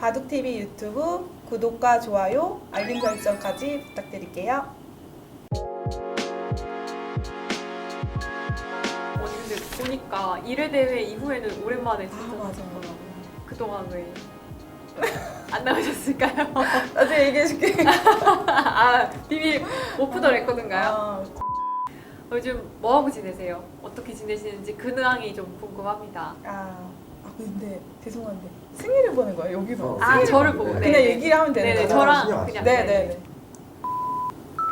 바둑TV 유튜브 구독과 좋아요, 알림 설정까지 부탁드릴게요. 언니 근데 보니까 1회 대회 이후에는 오랜만에 아, 진짜 맞아. 그동안 왜 안 나오셨을까요? 나중에 얘기해줄게. 아 비밀 오프 더 레코드인가요? 아, 요즘 뭐 하고 지내세요? 어떻게 지내시는지 근황이 좀 궁금합니다. 아, 아, 근데 죄송한데 승희를 보는 거예요 여기서. 어. 아 저를 보고 그냥 네. 얘기를 하면 되는 네네 거죠? 저랑 안 그냥 네, 네, 네, 네.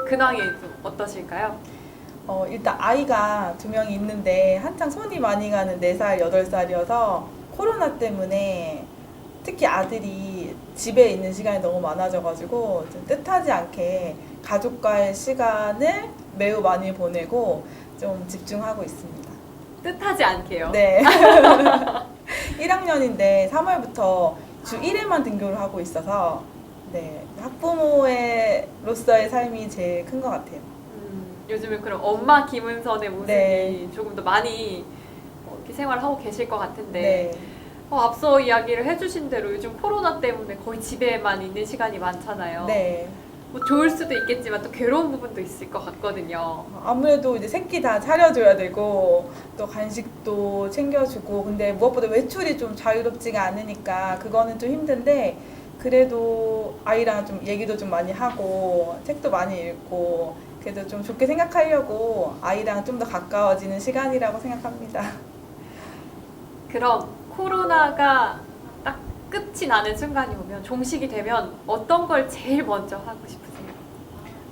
근황이 좀 어떠실까요? 어, 일단 아이가 두 명이 있는데 한창 손이 많이 가는 4살, 8살이어서 코로나 때문에 특히 아들이 집에 있는 시간이 너무 많아져가지고 좀 뜻하지 않게 가족과의 시간을 매우 많이 보내고 좀 집중하고 있습니다. 뜻하지 않게요. 네. 1학년인데 3월부터 주 1회만 등교를 하고 있어서 네, 학부모로서의 삶이 제일 큰 것 같아요. 음, 요즘은 그럼 엄마 김은선의 모습이 네. 조금 더 많이 어, 이렇게 생활을 하고 계실 것 같은데 네. 어, 앞서 이야기를 해주신 대로 요즘 코로나 때문에 거의 집에만 있는 시간이 많잖아요. 네. 뭐 좋을 수도 있겠지만 또 괴로운 부분도 있을 것 같거든요. 아무래도 이제 새끼 다 차려줘야 되고 또 간식도 챙겨주고 근데 무엇보다 외출이 좀 자유롭지가 않으니까 그거는 좀 힘든데 그래도 아이랑 좀 얘기도 좀 많이 하고 책도 많이 읽고 그래도 좀 좋게 생각하려고 아이랑 좀 더 가까워지는 시간이라고 생각합니다. 그럼 코로나가 딱 끝이 나는 순간이 오면 종식이 되면 어떤 걸 제일 먼저 하고 싶으세요?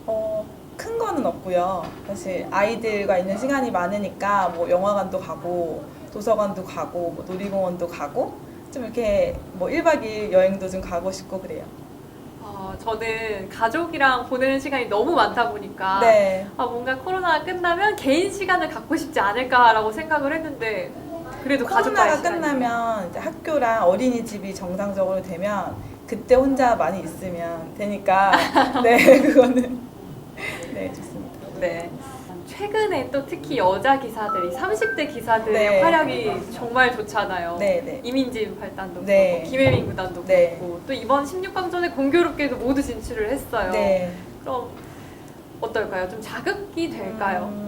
어, 큰 거는 없고요. 사실 아이들과 있는 시간이 많으니까 뭐 영화관도 가고 도서관도 가고 뭐 놀이공원도 가고 좀 이렇게 뭐 1박 2일 여행도 좀 가고 싶고 그래요. 어, 저는 가족이랑 보내는 시간이 너무 많다 보니까 네. 아, 뭔가 코로나가 끝나면 개인 시간을 갖고 싶지 않을까라고 생각을 했는데 그래도 가족과의 코로나가 시간이 끝나면 이제 학교랑 어린이집이 정상적으로 되면 그때 혼자 많이 있으면 되니까 네 그거는 네 좋습니다. 네. 최근에 또 특히 여자 기사들이 30대 기사들의 네. 활약이 정말 좋잖아요. 네 네. 이민진 팔단도 네. 그렇고 김혜민 구단도 네. 그렇고 또 이번 16강전에 공교롭게도 모두 진출을 했어요. 네. 그럼 어떨까요? 좀 자극이 될까요?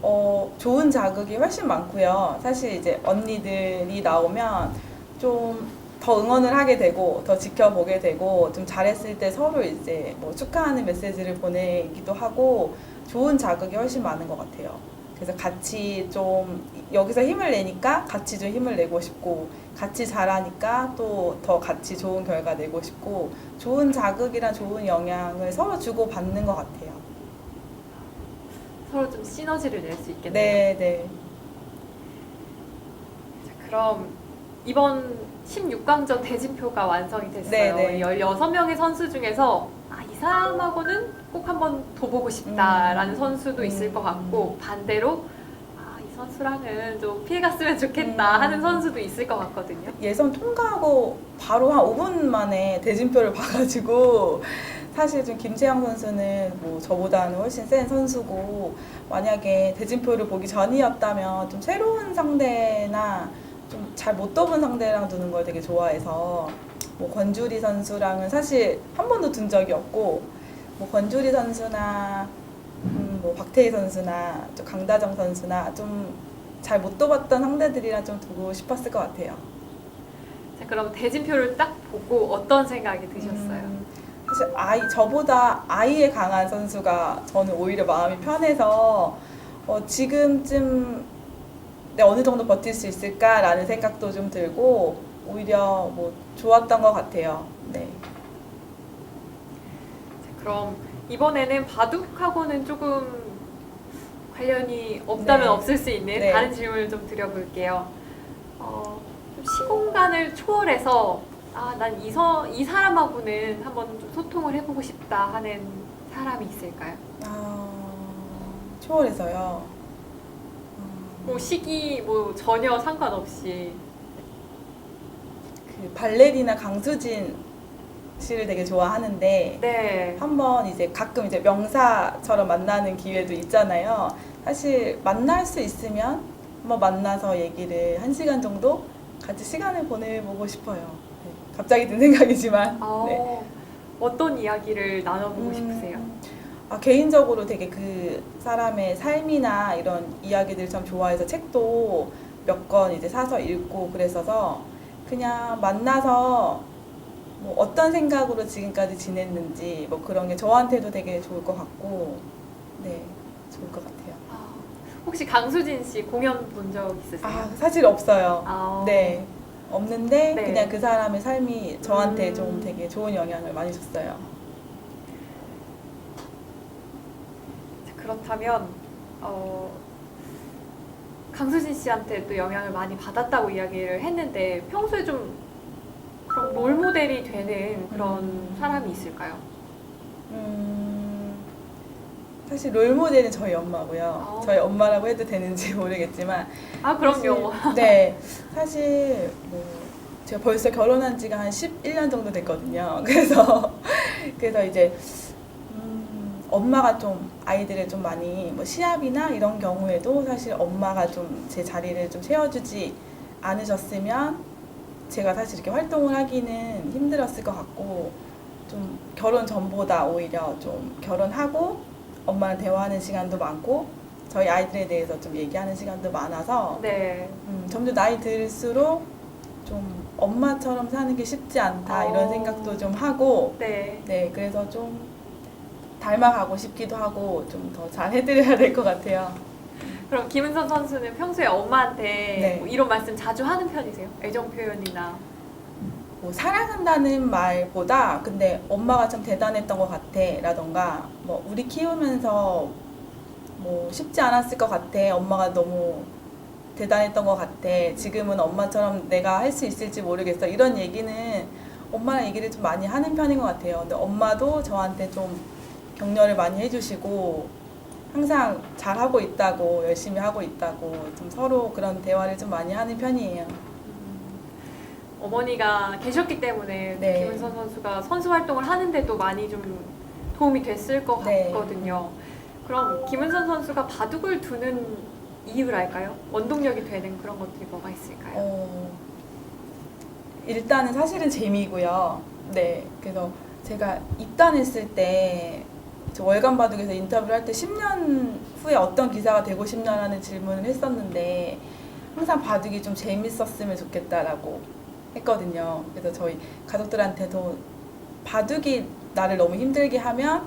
음, 어, 좋은 자극이 훨씬 많고요. 사실 이제 언니들이 나오면 좀 더 응원을 하게 되고 더 지켜보게 되고 좀 잘했을 때 서로 이제 뭐 축하하는 메시지를 보내기도 하고 좋은 자극이 훨씬 많은 것 같아요. 그래서 같이 좀 여기서 힘을 내니까 같이 좀 힘을 내고 싶고 같이 잘하니까 또 더 같이 좋은 결과 내고 싶고 좋은 자극이랑 좋은 영향을 서로 주고 받는 것 같아요. 서로 좀 시너지를 낼 수 있겠네요. 네, 네. 자, 그럼 이번 16강전 대진표가 완성이 됐어요. 네, 네. 16명의 선수 중에서 아, 이 사람하고는 꼭 한번 더 보고 싶다라는 음. 선수도 있을 음. 것 같고 반대로 아, 이 선수랑은 좀 피해갔으면 좋겠다 음. 하는 선수도 있을 것 같거든요. 예선 통과하고 바로 한 5분 만에 대진표를 봐가지고 사실 좀 김채영 선수는 뭐 저보다는 훨씬 센 선수고 만약에 대진표를 보기 전이었다면 좀 새로운 상대나 좀 잘 못 떠본 상대랑 두는 걸 되게 좋아해서 뭐 권주리 선수랑은 사실 한 번도 둔 적이 없고 뭐 권주리 선수나 음, 뭐 박태희 선수나 좀 강다정 선수나 좀 잘 못 떠봤던 상대들이랑 좀 두고 싶었을 것 같아요. 자, 그럼 대진표를 딱 보고 어떤 생각이 드셨어요? 음, 사실 아이 저보다 아이에 강한 선수가 저는 오히려 마음이 편해서 어, 지금쯤 내 어느 정도 버틸 수 있을까라는 생각도 좀 들고 오히려 뭐 좋았던 것 같아요. 네. 자, 그럼 이번에는 바둑하고는 조금 관련이 없다면 네. 없을 수 있는 네. 다른 질문을 좀 드려볼게요. 어, 좀 시공간을 초월해서 아, 난이이 사람하고는 한번 좀 소통을 해보고 싶다 하는 사람이 있을까요? 아, 초월해서요. 음, 뭐 시기 뭐 전혀 상관없이 그 발레리나 강수진 씨를 되게 좋아하는데 네. 한번 이제 가끔 이제 명사처럼 만나는 기회도 있잖아요. 사실 만날 수 있으면 한번 만나서 얘기를 한 시간 정도 같이 시간을 보내보고 싶어요. 네, 갑자기 든 생각이지만 어, 네. 어떤 이야기를 나눠보고 음, 싶으세요? 아, 개인적으로 되게 그 사람의 삶이나 이런 이야기들 참 좋아해서 책도 몇 권 이제 사서 읽고 그랬어서 그냥 만나서 뭐 어떤 생각으로 지금까지 지냈는지 뭐 그런 게 저한테도 되게 좋을 것 같고 네 좋을 것 같아요. 아, 혹시 강수진 씨 공연 본 적 있으세요? 아 사실 없어요. 아, 네 없는데 네. 그냥 그 사람의 삶이 저한테 음. 좀 되게 좋은 영향을 많이 줬어요. 그렇다면 어, 강수진 씨한테 또 영향을 많이 받았다고 이야기를 했는데 평소에 좀 그런 롤 모델이 되는 그런 음. 사람이 있을까요? 음, 사실 롤 모델은 저희 엄마고요. 어. 저희 엄마라고 해도 되는지 모르겠지만. 아 그럼요. 사실, 네. 사실, 뭐, 제가 벌써 결혼한 지가 한 11년 정도 됐거든요. 그래서, 그래서 이제, 음, 엄마가 좀 아이들을 좀 많이 뭐 시합이나 이런 경우에도 사실 엄마가 좀 제 자리를 좀 채워주지 않으셨으면 제가 사실 이렇게 활동을 하기는 힘들었을 것 같고 좀 결혼 전보다 오히려 좀 결혼하고 엄마랑 대화하는 시간도 많고 저희 아이들에 대해서 좀 얘기하는 시간도 많아서 네. 음, 점점 나이 들수록 좀 엄마처럼 사는 게 쉽지 않다 어. 이런 생각도 좀 하고 네. 네 그래서 좀 닮아가고 싶기도 하고 좀 더 잘 해드려야 될 것 같아요. 그럼 김은선 선수는 평소에 엄마한테 네. 뭐 이런 말씀 자주 하는 편이세요? 애정 표현이나 뭐 사랑한다는 말보다 근데 엄마가 참 대단했던 것 같아 라던가 뭐 우리 키우면서 뭐 쉽지 않았을 것 같아 엄마가 너무 대단했던 것 같아 지금은 엄마처럼 내가 할 수 있을지 모르겠어. 이런 얘기는 엄마랑 얘기를 좀 많이 하는 편인 것 같아요. 근데 엄마도 저한테 좀 격려를 많이 해주시고 항상 잘하고 있다고 열심히 하고 있다고 좀 서로 그런 대화를 좀 많이 하는 편이에요 어머니가 계셨기 때문에 네. 김은선 선수가 선수 활동을 하는데도 많이 좀 도움이 됐을 것 네. 같거든요. 그럼 김은선 선수가 바둑을 두는 이유랄까요? 원동력이 되는 그런 것들이 뭐가 있을까요? 어, 일단은 사실은 재미고요. 네, 그래서 제가 입단했을 때, 저 월간 바둑에서 인터뷰를 할 때 10년 후에 어떤 기사가 되고 싶냐라는 질문을 했었는데, 항상 바둑이 좀 재밌었으면 좋겠다라고 했거든요. 그래서 저희 가족들한테도 바둑이 나를 너무 힘들게 하면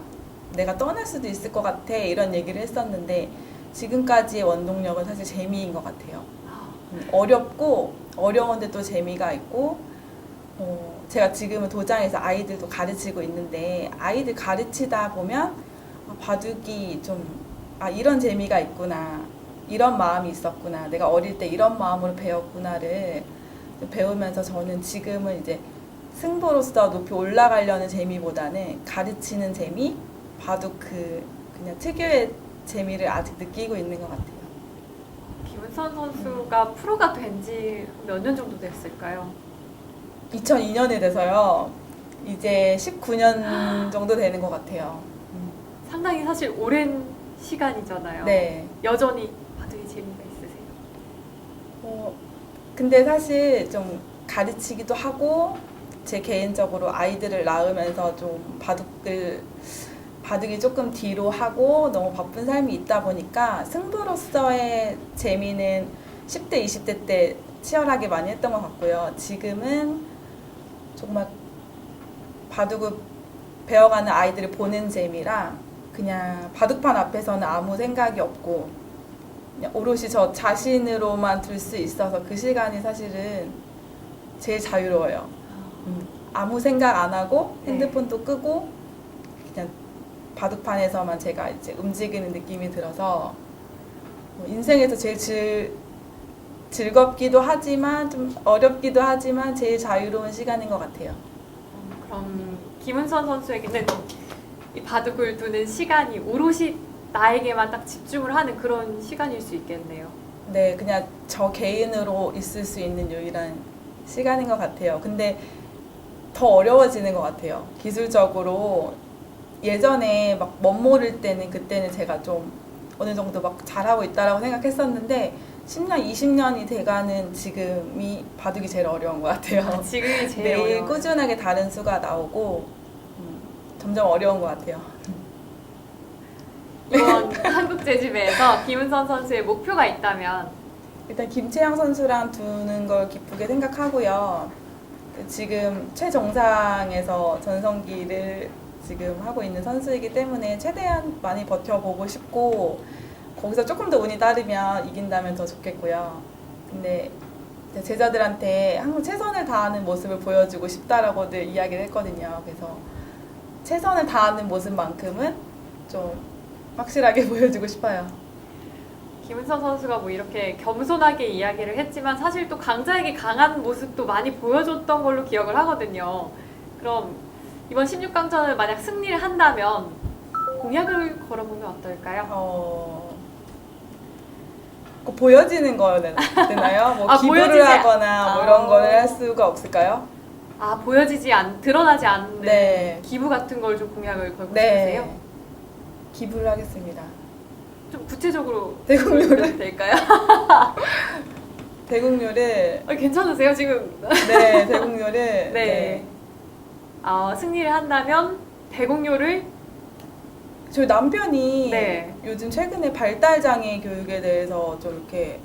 내가 떠날 수도 있을 것 같아 이런 얘기를 했었는데 지금까지의 원동력은 사실 재미인 것 같아요. 아, 음, 어렵고 어려운데 또 재미가 있고 어, 제가 지금은 도장에서 아이들도 가르치고 있는데 아이들 가르치다 보면 아, 바둑이 좀 아, 이런 재미가 있구나 이런 마음이 있었구나 내가 어릴 때 이런 마음으로 배웠구나를 좀 배우면서 저는 지금은 이제 승부로서 높이 올라가려는 재미보다는 가르치는 재미 바둑 그 그냥 특유의 재미를 아직 느끼고 있는 것 같아요. 김은선 선수가 프로가 된 지 몇 년 정도 됐을까요? 2002년에 돼서요. 이제 19년 정도 되는 것 같아요. 상당히 사실 오랜 시간이잖아요. 네. 여전히 바둑이 재미가 있으세요? 어, 근데 사실 좀 가르치기도 하고 제 개인적으로 아이들을 낳으면서 좀 바둑을 바둑이 조금 뒤로 하고 너무 바쁜 삶이 있다 보니까 승부로서의 재미는 10대, 20대 때 치열하게 많이 했던 것 같고요. 지금은 정말 바둑을 배워가는 아이들을 보는 재미랑 그냥 바둑판 앞에서는 아무 생각이 없고 오롯이 저 자신으로만 둘 수 있어서 그 시간이 사실은 제일 자유로워요. 음, 아무 생각 안 하고 네. 핸드폰도 끄고 그냥 바둑판에서만 제가 이제 움직이는 느낌이 들어서 뭐 인생에서 제일 즐, 즐겁기도 하지만 좀 어렵기도 하지만 제일 자유로운 시간인 것 같아요. 음, 그럼 김은선 선수에게는 이 바둑을 두는 시간이 오롯이 나에게만 딱 집중을 하는 그런 시간일 수 있겠네요. 네, 그냥 저 개인으로 있을 수 있는 유일한 시간인 것 같아요. 근데 더 어려워지는 것 같아요. 기술적으로 예전에 막 멋모를 때는 그때는 제가 좀 어느 정도 막 잘하고 있다라고 생각했었는데 10년, 20년이 돼가는 지금이 바둑이 제일 어려운 것 같아요. 지금이 제일 매일 어려워요. 꾸준하게 다른 수가 나오고 음, 점점 어려운 것 같아요. 이번 한국 재즈배에서 김은선 선수의 목표가 있다면 일단 김채영 선수랑 두는 걸 기쁘게 생각하고요. 그 지금 최정상에서 전성기를 지금 하고 있는 선수이기 때문에 최대한 많이 버텨보고 싶고 거기서 조금 더 운이 따르면 이긴다면 더 좋겠고요. 근데 제자들한테 항상 최선을 다하는 모습을 보여주고 싶다라고 늘 이야기를 했거든요. 그래서 최선을 다하는 모습만큼은 좀 확실하게 보여주고 싶어요. 김은선 선수가 뭐 이렇게 겸손하게 이야기를 했지만 사실 또 강자에게 강한 모습도 많이 보여줬던 걸로 기억을 하거든요. 그럼 이번 16강전을 만약 승리를 한다면 공약을 걸어보면 어떨까요? 어, 그 보여지는 거 되나요? 뭐 아, 기부를 보여지지 않- 하거나 뭐 아. 이런 거를 할 수가 없을까요? 아 보여지지 않 드러나지 않는 네. 기부 같은 걸 좀 공약을 걸고 네. 싶으세요? 기부를 하겠습니다. 좀 구체적으로 대국료를? 될까요? 대국료를 아, 괜찮으세요 지금? 네 대국료를 네. 아, 승리를 한다면 대공료를 저희 남편이 네. 요즘 최근에 발달 장애 교육에 대해서 좀 이렇게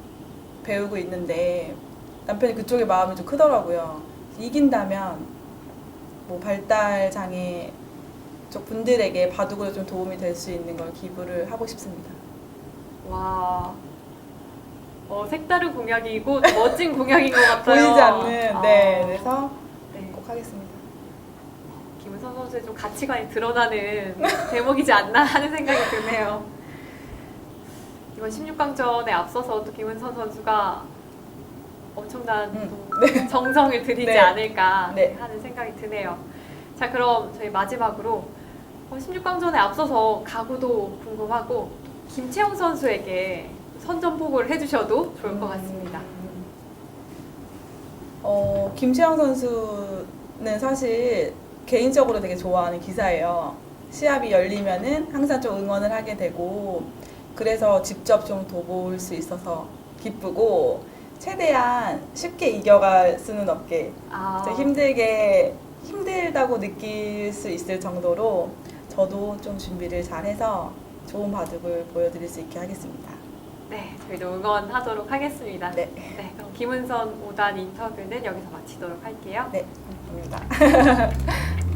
배우고 있는데 남편이 그쪽에 마음이 좀 크더라고요. 이긴다면 뭐 발달 장애 쪽 분들에게 바둑으로 좀 도움이 될 수 있는 걸 기부를 하고 싶습니다. 와. 어, 색다른 공약이고 또 멋진 공약인 것 같아요. 보이지 않는 아, 네 그래서 네. 꼭 하겠습니다. 김은선 선수의 좀 가치관이 드러나는 대목이지 않나 하는 생각이 드네요. 이번 16강전에 앞서서 또 김은선 선수가 엄청난 음, 또 정성을 들이지 네. 않을까 네. 하는 생각이 드네요. 자, 그럼 저희 마지막으로 16강전에 앞서서 각오도 궁금하고 김채영 선수에게 선전포고를 해주셔도 좋을 것 같습니다. 음. 어, 김채영 선수는 사실 개인적으로 되게 좋아하는 기사예요. 시합이 열리면은 항상 좀 응원을 하게 되고 그래서 직접 좀 도볼 수 있어서 기쁘고 최대한 쉽게 이겨갈 수는 없게 아, 힘들게 힘들다고 느낄 수 있을 정도로 저도 좀 준비를 잘해서 좋은 바둑을 보여드릴 수 있게 하겠습니다. 네, 저희도 응원하도록 하겠습니다. 네, 네, 그럼 김은선 5단 인터뷰는 여기서 마치도록 할게요. 네, 감사합니다.